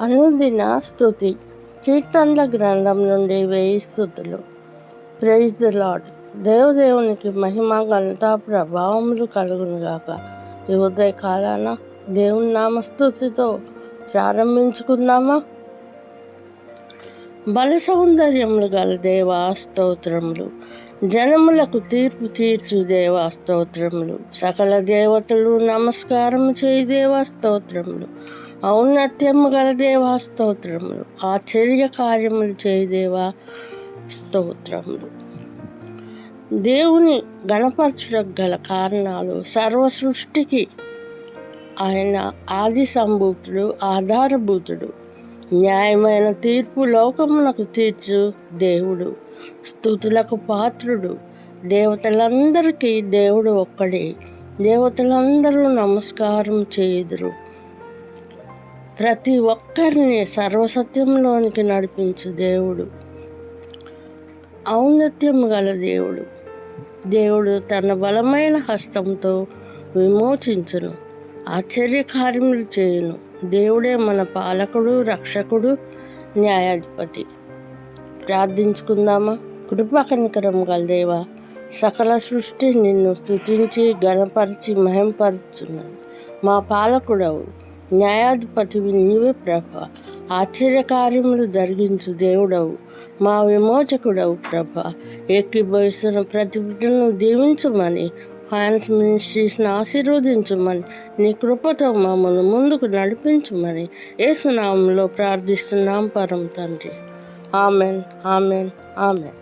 అనుదిన స్థుతి కీర్తనల గ్రంథం నుండి వేయి స్థుతులు ప్రైజ్ ద లాడ్ దేవదేవునికి మహిమ ఘనత ప్రభావములు కలుగునుగాక ఈ ఉదయ కాలాన దేవుని నామస్తుతితో ప్రారంభించుకుందామా? బల సౌందర్యములు గల దేవా స్తోత్రములు. జనములకు తీర్పు తీర్చు దేవా స్తోత్రములు. సకల దేవతలు నమస్కారం చేయి దేవా స్తోత్రములు. ఔన్నత్యము గల దేవా స్తోత్రములు. ఆశ్చర్య కార్యములు చేయదేవా స్తోత్రములు. దేవుని గణపరచుటకు గల కారణాలు సర్వ సృష్టికి ఆయన ఆది సంభూతుడు ఆధారభూతుడు న్యాయమైన తీర్పు లోకమునకు తీర్చు దేవుడు స్థుతులకు పాత్రుడు దేవతలందరికీ దేవుడు ఒక్కడే. దేవతలందరూ నమస్కారం చేయుదురు. ప్రతి ఒక్కరిని సర్వసత్యంలోనికి నడిపించు దేవుడు. ఔన్నత్యం గల దేవుడు. దేవుడు తన బలమైన హస్తంతో విమోచించును. ఆశ్చర్యకార్యములు చేయును. దేవుడే మన పాలకుడు రక్షకుడు న్యాయాధిపతి. ప్రార్థించుకుందామా? కృపాకనికరం గల దేవా సకల సృష్టి నిన్ను స్థుతించి గణపరిచి మహింపరుచున్నది మా పాలకుడవు. న్యాయాధిపతివి నీవే ప్రభ. ఆశ్చర్యకార్యములు జరిగించు దేవుడవు. మా విమోచకుడవు ప్రభ. ఎక్కిబోయిస్తున్న ప్రతి బిడ్డను దీవించమని ఫైనాన్స్ మినిస్ట్రీస్ని ఆశీర్వదించమని నీ కృపతో మమ్మల్ని ముందుకు నడిపించమని ఏసునామంలో ప్రార్థిస్తున్నాం పరం తండ్రి. Amen amen amen.